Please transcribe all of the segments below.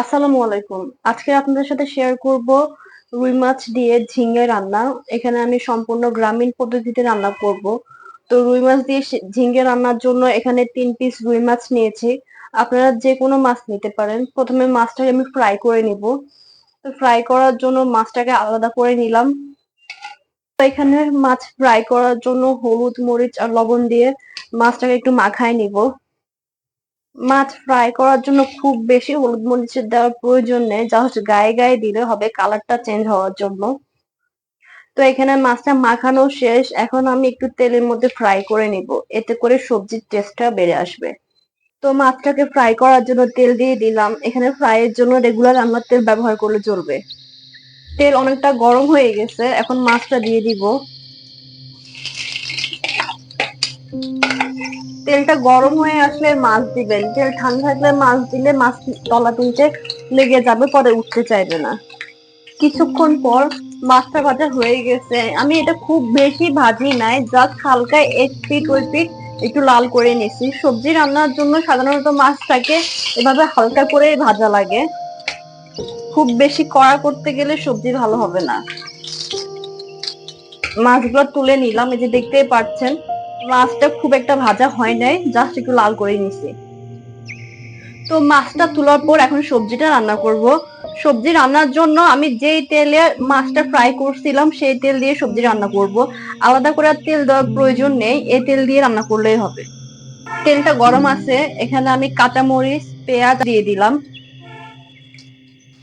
আসসালামু আলাইকুম। আজকে আপনাদের সাথে শেয়ার করব রুই মাছ দিয়ে ঝিঙ্গে রান্না। এখানে আমি সম্পূর্ণ গ্রামীণ পদ্ধতিতে রান্না করব। তো রুই মাছ দিয়ে ঝিঙ্গে রান্নার জন্য এখানে তিন পিস রুই মাছ নিয়েছি। আপনারা যে কোনো মাছ নিতে পারেন। প্রথমে মাছটাকে আমি ফ্রাই করে নিব। তো ফ্রাই করার জন্য মাছটাকে আলাদা করে নিলাম। তো এখানে মাছ ফ্রাই করার জন্য হলুদ, মরিচ আর লবণ দিয়ে মাছটাকে একটু মাখায় নিব। মাছ ফ্রাই করার জন্য খুব বেশি হলুদ মরিচের দেওয়ার প্রয়োজন নেই জাস্ট গায়ে গায়ে দিলে হবে কালারটা চেঞ্জ হওয়ার জন্য। তো এখানে মাছটা মাখানো শেষ, এখন আমি একটু তেলের মধ্যে ফ্রাই করে নিব, এতে করে সবজির টেস্টটা বেড়ে আসবে। তো মাছটাকে ফ্রাই করার জন্য তেল দিয়ে দিলাম, এখানে ফ্রাইয়ের জন্য রেগুলার রান্নার তেল ব্যবহার করলে চলবে। তেল অনেকটা গরম হয়ে গেছে, এখন মাছটা দিয়ে দিব। তেলটা গরম হয়ে আসলে মাছ দিবেন। তেল ঠান্ডা থাকলে মাছ দিলে মাছ তলা তুলতে লেগে যাবে, পরে উঠতে চাইবে না। কিছুক্ষণ পর মাছটা ভাজা হয়ে গেছে। আমি এটা খুব বেশি ভাজি নাই জাস্ট হালকা এক পিট ওই পিট একটু লাল করে নিছি সবজি রান্নার জন্য সাধারণত মাছটাকে এভাবে হালকা করে ভাজা লাগে। খুব বেশি কড়া করতে গেলে সবজি ভালো হবে না। মাছগুলো তুলে নিলাম, এই যে দেখতেই পাচ্ছেন। মাছটা খুব একটা ভাজা হয় নাই জাস্ট একটু লাল করে নিছি। তো মাছটা তোলার পর এখন সবজিটা রান্না করব। সবজি রান্নার জন্য আমি যেই তেলে মাছটা ফ্রাই করছিলাম, সেই তেল দিয়ে সবজি রান্না করব। আলাদা করে তেল দেওয়ার প্রয়োজন নেই, এই তেল দিয়ে রান্না করলেই হবে। তেলটা গরম আছে, এখানে আমি কাঁচা মরিচ পেঁয়াজ দিয়ে দিলাম।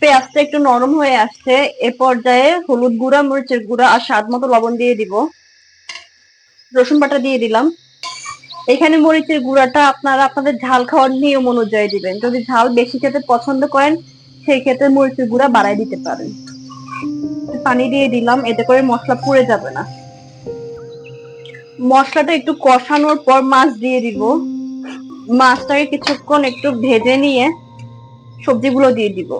পেঁয়াজটা একটু নরম হয়ে আসছে, এ পর্যায়ে হলুদ গুঁড়া, মরিচের গুঁড়া আর স্বাদ মতো লবণ দিয়ে দিব। রসুন বাটা দিয়ে দিলাম। এখানে মরিচের গুঁড়াটা আপনারা আপনাদের ঝাল খাওয়ার নিয়ম অনুযায়ী দিবেন। যদি ঝাল বেশি খেতে পছন্দ করেন, সেই ক্ষেত্রে মরিচের গুঁড়া বাড়াই দিতে পারেন। পানি দিয়ে দিলাম, এতে করে মশলা পুড়ে যাবে না। মশলাটা একটু কষানোর পর মাছ দিয়ে দিব। মাছটাকে কিছুক্ষণ একটু ভেজে নিয়ে সবজিগুলো দিয়ে দিব।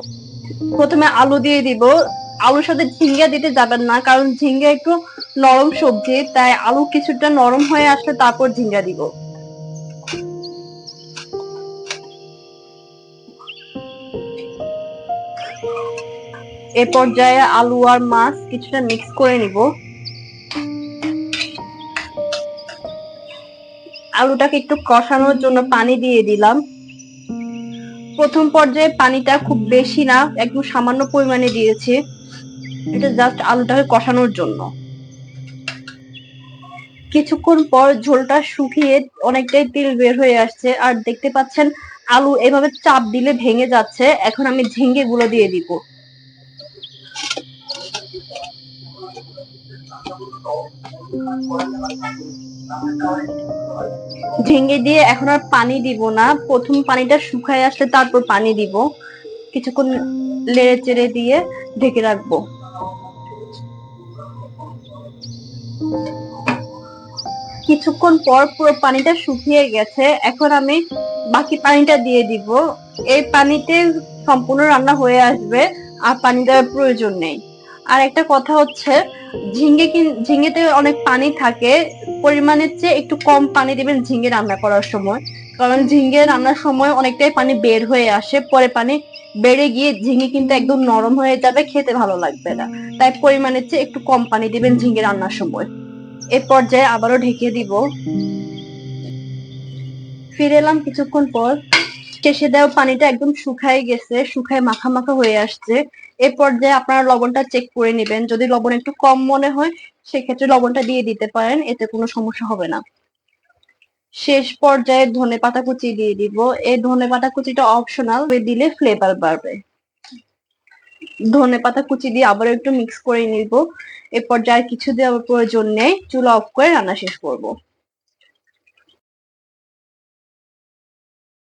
প্রথমে আলু দিয়ে দিব আলুর সাথে ঝিঙ্গা দিতে যাবেন না, কারণ ঝিঙ্গা একটু নরম সবজি, তাই আলু কিছুটা নরম হয়ে আসলে তারপর ঝিঙ্গা দিব। এ পর্যায়ে আলু আর মাছ কিছুটা মিক্স করে নিব। আলুটাকে একটু কষানোর জন্য পানি দিয়ে দিলাম। প্রথম পর্যায়ে পানিটা খুব বেশি না একদম সামান্য পরিমাণে দিয়েছি। এটা জাস্ট আলুটাকে কষানোর জন্য। কিছুক্ষণ পর ঝোলটা শুকিয়ে অনেকটাই তেল বের হয়ে আসছে। আর দেখতে পাচ্ছেন, আলু এভাবে চাপ দিলে ভেঙে যাচ্ছে। এখন আমি ঝিঙ্গে গুলো দিয়ে দিব। ঝিঙ্গে দিয়ে এখন আর পানি দিব না। প্রথম পানিটা শুকায় আসলে তারপর পানি দিব। কিছুক্ষণ লেড়ে চেড়ে দিয়ে ঢেকে রাখব। কিছুক্ষণ পর পুরো পানিটা শুকিয়ে গেছে। এখন আমি বাকি পানিটা দিয়ে দিব। এই পানিতে সম্পূর্ণ রান্না হয়ে আসবে, আর পানি দেওয়ার প্রয়োজন নেই। আর একটা কথা হচ্ছে ঝিঙ্গে ঝিঙ্গেতে অনেক পানি থাকে। পরিমাণের চেয়ে একটু কম পানি দিবেন ঝিঙ্গে রান্না করার সময়। কারণ ঝিঙ্গে রান্নার সময় অনেকটাই পানি বের হয়ে আসে, পরে পানি বেড়ে গিয়ে ঝিঙ্গে কিন্তু একদম নরম হয়ে যাবে, খেতে ভালো লাগবে না। তাই পরিমাণের চেয়ে একটু কম পানি দিবেন ঝিঙ্গে রান্নার সময়। এ পর্যায়ে আবারও ঢেকে দিব। ফিরে এলাম কিছুক্ষণ পর। শেষে দেওয়া পানিটা একদম শুকায় গেছে, শুকায় মাখা মাখা হয়ে আসছে। এ পর্যায়ে আপনারা লবণটা চেক করে নেবেন। যদি লবণ একটু কম মনে হয়, সেক্ষেত্রে লবণটা দিয়ে দিতে পারেন, এতে কোনো সমস্যা হবে না। শেষ পর্যায়ে ধনে পাতা কুচি দিয়ে দিব। এই ধনে পাতা কুচিটা অপশনাল দিলে ফ্লেভার বাড়বে। ধনে পাতা কুচি দিয়ে আবার একটু মিক্স করে নিব। এরপর পর্যায়ে কিছু দেওয়ার প্রয়োজন নেই। চুলা অফ করে রান্না শেষ করব।